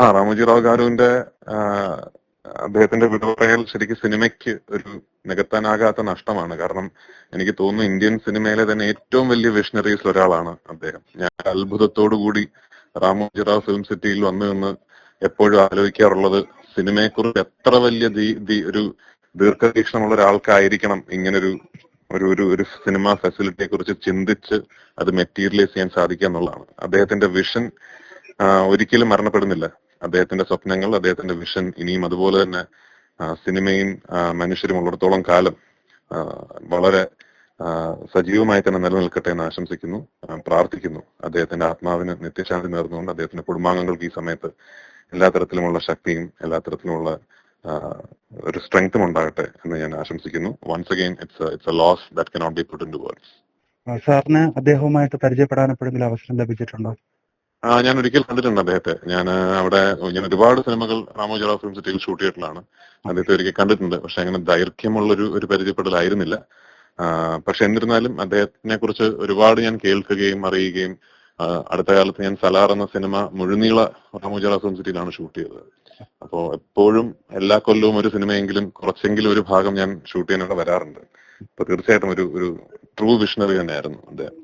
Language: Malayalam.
ആ റാമോജി റാവ് ഗാരുവിന്റെ അദ്ദേഹത്തിന്റെ വിടവറയൽ ശരിക്കും സിനിമയ്ക്ക് ഒരു നികത്താനാകാത്ത നഷ്ടമാണ്. കാരണം എനിക്ക് തോന്നുന്നു ഇന്ത്യൻ സിനിമയിലെ തന്നെ ഏറ്റവും വലിയ വിഷണറീസിൽ ഒരാളാണ് അദ്ദേഹം. ഞാൻ അത്ഭുതത്തോടു കൂടി റാമോജി റാവ് ഫിലിം സിറ്റിയിൽ വന്നു എന്ന് എപ്പോഴും ആലോചിക്കാറുള്ളത് സിനിമയെക്കുറിച്ച് എത്ര വലിയ ഒരു ദീർഘവീക്ഷണമുള്ള ഒരാൾക്കായിരിക്കണം ഇങ്ങനൊരു ഒരു ഒരു ഒരു സിനിമ ഫെസിലിറ്റിയെ കുറിച്ച് ചിന്തിച്ച് അത് മെറ്റീരിയലൈസ് ചെയ്യാൻ സാധിക്കുക എന്നുള്ളതാണ്. അദ്ദേഹത്തിന്റെ വിഷൻ ഒരിക്കലും മരണപ്പെടുന്നില്ല. അദ്ദേഹത്തിന്റെ സ്വപ്നങ്ങൾ അദ്ദേഹത്തിന്റെ വിഷൻ ഇനിയും അതുപോലെ തന്നെ സിനിമയും മനുഷ്യരും ഉള്ളിടത്തോളം കാലം വളരെ സജീവമായി തന്നെ നിലനിൽക്കട്ടെ എന്ന് ആശംസിക്കുന്നു പ്രാർത്ഥിക്കുന്നു. അദ്ദേഹത്തിന്റെ ആത്മാവിന് നിത്യശാന്തി നേർന്നുകൊണ്ട് അദ്ദേഹത്തിന്റെ കുടുംബാംഗങ്ങൾക്ക് ഈ സമയത്ത് എല്ലാ തരത്തിലുമുള്ള ശക്തിയും എല്ലാ തരത്തിലുമുള്ള ഒരു സ്ട്രെങ്ത്തും ഉണ്ടാകട്ടെ എന്ന് ഞാൻ ആശംസിക്കുന്നു. Once again it's it's a loss that cannot be put into words സാറിന് അദ്ദേഹവുമായിട്ട് പരിചയപ്പെടാൻ എപ്പോഴെങ്കിലും അവസരം ലഭിച്ചിട്ടുണ്ടോ? ആ ഞാൻ ഒരിക്കൽ കണ്ടിട്ടുണ്ട് അദ്ദേഹത്തെ. ഞാൻ അവിടെ ഞാൻ ഒരുപാട് സിനിമകൾ രാമോജറ ഫിലിം സിറ്റിയിൽ ഷൂട്ട് ചെയ്തിട്ടുള്ളതാണ്. അദ്ദേഹത്തെ ഒരിക്കൽ കണ്ടിട്ടുണ്ട്. പക്ഷെ അങ്ങനെ ദൈർഘ്യമുള്ള ഒരു ഒരു പരിചയപ്പെടലായിരുന്നില്ല പക്ഷെ എന്നിരുന്നാലും അദ്ദേഹത്തിനെ കുറിച്ച് ഒരുപാട് ഞാൻ കേൾക്കുകയും അറിയുകയും അടുത്ത കാലത്ത് ഞാൻ സലാർ എന്ന സിനിമ മുഴുനീള രാമോജറ ഫിലിം സിറ്റിയിലാണ് ഷൂട്ട് ചെയ്തത്. അപ്പോ എപ്പോഴും എല്ലാ കൊല്ലവും ഒരു സിനിമയെങ്കിലും കുറച്ചെങ്കിലും ഒരു ഭാഗം ഞാൻ ഷൂട്ട് ചെയ്യാനവിടെ വരാറുണ്ട്. അപ്പൊ തീർച്ചയായിട്ടും ഒരു ഒരു ട്രൂ വിഷണറി തന്നെയായിരുന്നു അദ്ദേഹം.